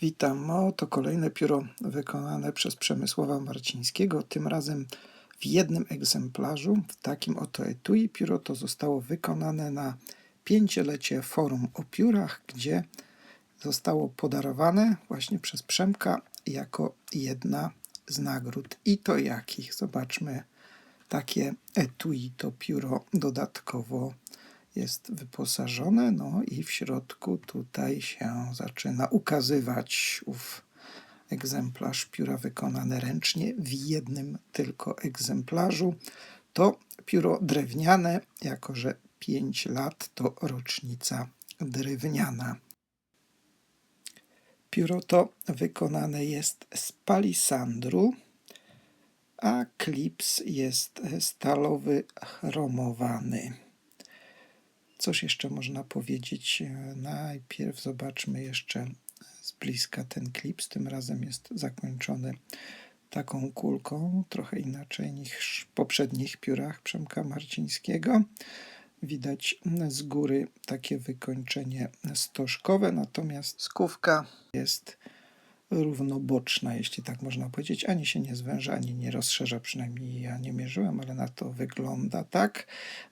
Witam. Oto kolejne pióro wykonane przez Przemysława Marcińskiego, tym razem w jednym egzemplarzu, w takim oto etui. Pióro to zostało wykonane na pięciolecie Forum o Piórach, gdzie zostało podarowane właśnie przez Przemka jako jedna z nagród. I to jakich? Zobaczmy. Takie etui to pióro dodatkowo jest wyposażone, no i w środku tutaj się zaczyna ukazywać ów egzemplarz pióra wykonane ręcznie w jednym tylko egzemplarzu. To pióro drewniane, jako że 5 lat to rocznica drewniana. Pióro to wykonane jest z palisandru, a klips jest stalowy chromowany. Cóż jeszcze można powiedzieć? Najpierw zobaczmy jeszcze z bliska ten klips. Tym razem jest zakończony taką kulką, trochę inaczej niż w poprzednich piórach Przemka Marcińskiego. Widać z góry takie wykończenie stożkowe, natomiast skówka jest równoboczna, jeśli tak można powiedzieć. Ani się nie zwęża, ani nie rozszerza, przynajmniej ja nie mierzyłem, ale na to wygląda tak.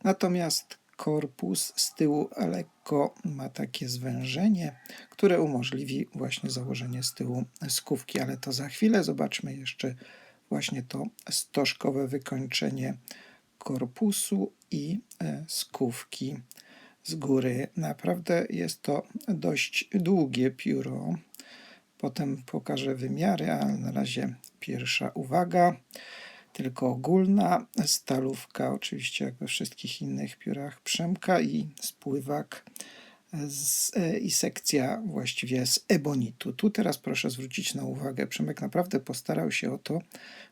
Natomiast korpus z tyłu lekko ma takie zwężenie, które umożliwi właśnie założenie z tyłu skówki, ale to za chwilę. Zobaczmy jeszcze właśnie to stożkowe wykończenie korpusu i e, skówki z góry. Naprawdę jest to dość długie pióro. Potem pokażę wymiary, ale na razie pierwsza uwaga tylko ogólna stalówka, oczywiście jak we wszystkich innych piórach Przemka i spływak z, e, i sekcja właściwie z ebonitu. Tu teraz proszę zwrócić na uwagę, Przemek naprawdę postarał się o to,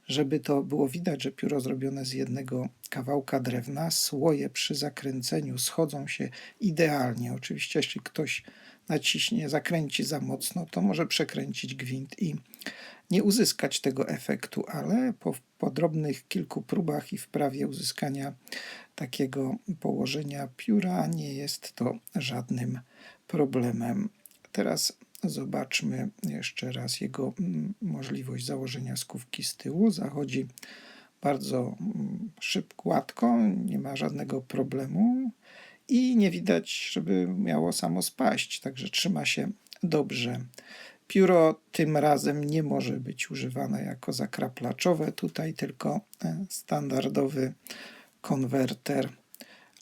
żeby to było widać, że pióro zrobione z jednego kawałka drewna, słoje przy zakręceniu schodzą się idealnie. Oczywiście jeśli ktoś naciśnie, zakręci za mocno, to może przekręcić gwint i nie uzyskać tego efektu, ale po, po drobnych kilku próbach i wprawie uzyskania takiego położenia pióra nie jest to żadnym problemem. Teraz zobaczmy jeszcze raz jego mm, możliwość założenia skówki z tyłu. Zachodzi bardzo mm, szybko, gładko, nie ma żadnego problemu i nie widać, żeby miało samo spaść, także trzyma się dobrze. Pióro tym razem nie może być używane jako zakraplaczowe, tutaj tylko e, standardowy konwerter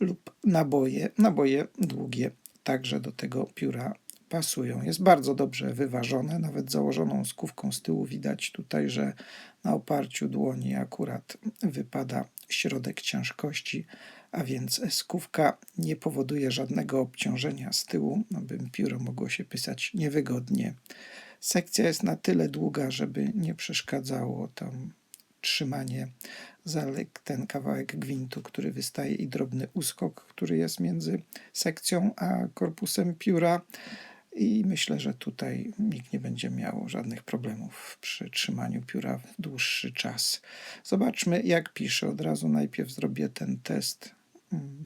lub naboje. Naboje długie także do tego pióra pasują. Jest bardzo dobrze wyważone, nawet założoną skówką z tyłu widać tutaj, że na oparciu dłoni akurat wypada środek ciężkości, a więc skówka nie powoduje żadnego obciążenia z tyłu, aby pióro mogło się pisać niewygodnie. Sekcja jest na tyle długa, żeby nie przeszkadzało tam trzymanie zaleg, ten kawałek gwintu, który wystaje i drobny uskok, który jest między sekcją a korpusem pióra. I myślę, że tutaj nikt nie będzie miał żadnych problemów przy trzymaniu pióra w dłuższy czas. Zobaczmy, jak pisze. Od razu najpierw zrobię ten test mm,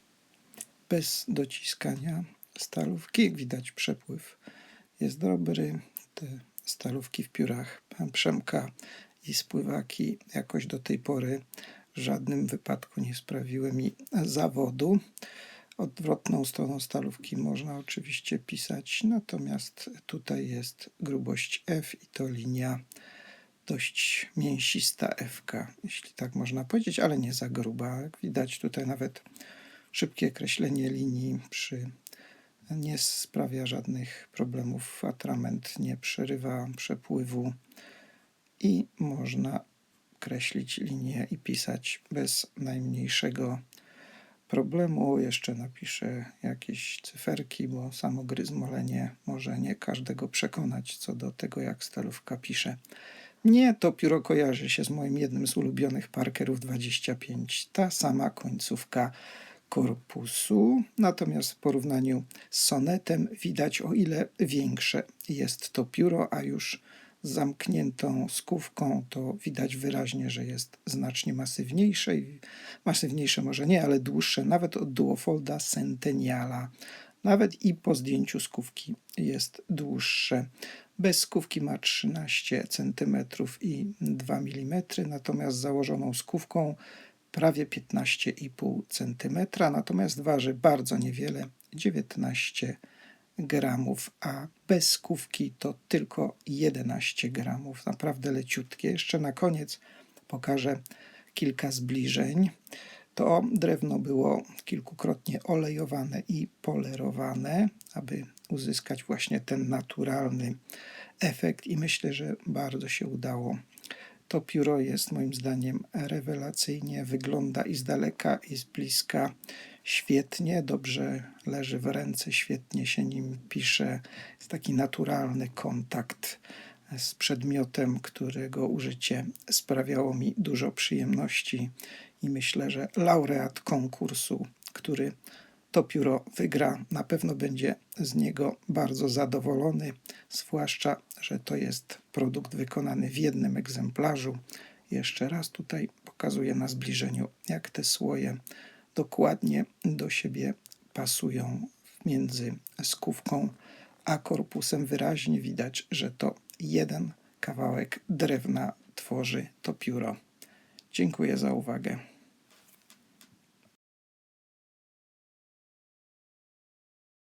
bez dociskania stalówki. Widać przepływ jest dobry. Te stalówki w piórach Przemka i spływaki jakoś do tej pory w żadnym wypadku nie sprawiły mi zawodu. Odwrotną stroną stalówki można oczywiście pisać, natomiast tutaj jest grubość F i to linia dość mięsista FK, jeśli tak można powiedzieć, ale nie za gruba. Jak widać tutaj nawet szybkie kreślenie linii przy nie sprawia żadnych problemów. Atrament nie przerywa przepływu i można kreślić linię i pisać bez najmniejszego problemu. Jeszcze napiszę jakieś cyferki, bo samo gryzmolenie może nie każdego przekonać co do tego, jak stalówka pisze. Nie, to pióro kojarzy się z moim jednym z ulubionych Parkerów 25. Ta sama końcówka korpusu, natomiast w porównaniu z sonetem widać o ile większe jest to pióro, a już zamkniętą skówką to widać wyraźnie, że jest znacznie masywniejsze, masywniejsze może nie, ale dłuższe, nawet od Duofolda Centenniala Nawet i po zdjęciu skówki jest dłuższe. Bez skówki ma 13 cm i 2 mm, natomiast z założoną skówką prawie 15,5 cm, natomiast waży bardzo niewiele 19 gramów, a bez skówki to tylko 11 gramów. Naprawdę leciutkie. Jeszcze na koniec pokażę kilka zbliżeń. To drewno było kilkukrotnie olejowane i polerowane, aby uzyskać właśnie ten naturalny efekt, i myślę, że bardzo się udało. To pióro jest moim zdaniem rewelacyjnie, wygląda i z daleka, i z bliska świetnie, dobrze leży w ręce, świetnie się nim pisze. Jest taki naturalny kontakt z przedmiotem, którego użycie sprawiało mi dużo przyjemności i myślę, że laureat konkursu, który to pióro wygra, na pewno będzie z niego bardzo zadowolony, zwłaszcza, że to jest produkt wykonany w jednym egzemplarzu. Jeszcze raz tutaj pokazuję na zbliżeniu, jak te słoje dokładnie do siebie pasują między skówką a korpusem. Wyraźnie widać, że to jeden kawałek drewna tworzy to pióro. Dziękuję za uwagę.